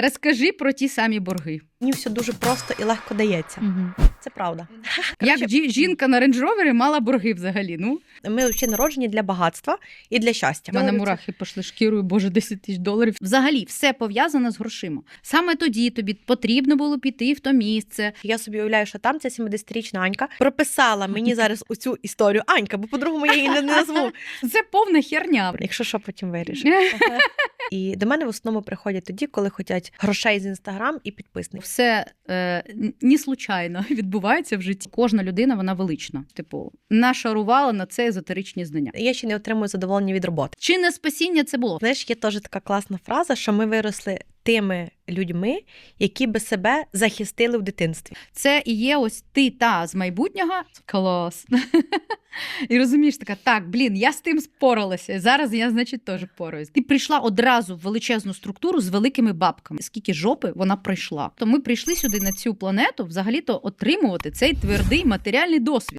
Розкажи про ті самі борги. Мені все дуже просто і легко дається. Це правда. Як жі- жінка на рейндж-ровері мала борги взагалі? Ну, Ми взагалі народжені для багатства і для щастя. в мене мурахи пішли шкірою, боже, 10 тисяч доларів. Взагалі, все пов'язано з грошима. Саме тоді тобі потрібно було піти в то місце. Я собі уявляю, що там ця 70-річна Анька прописала мені зараз оцю історію. Анька, бо по-другому я її не, не назву. Це повна херня. Якщо що, потім вирішимо. І до мене в основному приходять тоді, коли хочуть грошей з інстаграм і підписників. Все е, не случайно відбувається в житті. Кожна людина вона велична. Типу, нашарувала на це езотеричні знання. Я ще не отримую задоволення від роботи. Чи не спасіння це було? Знаєш, є теж така класна фраза, що ми виросли тими людьми, які би себе захистили в дитинстві. Це і є ось ти та з майбутнього. Клас. І розумієш, така, так, блін, я з тим споралася. Зараз я, значить, теж пораюсь. Ти прийшла одразу в величезну структуру з великими бабками. Скільки жопи вона пройшла. То ми прийшли сюди на цю планету взагалі-то отримувати цей твердий матеріальний досвід.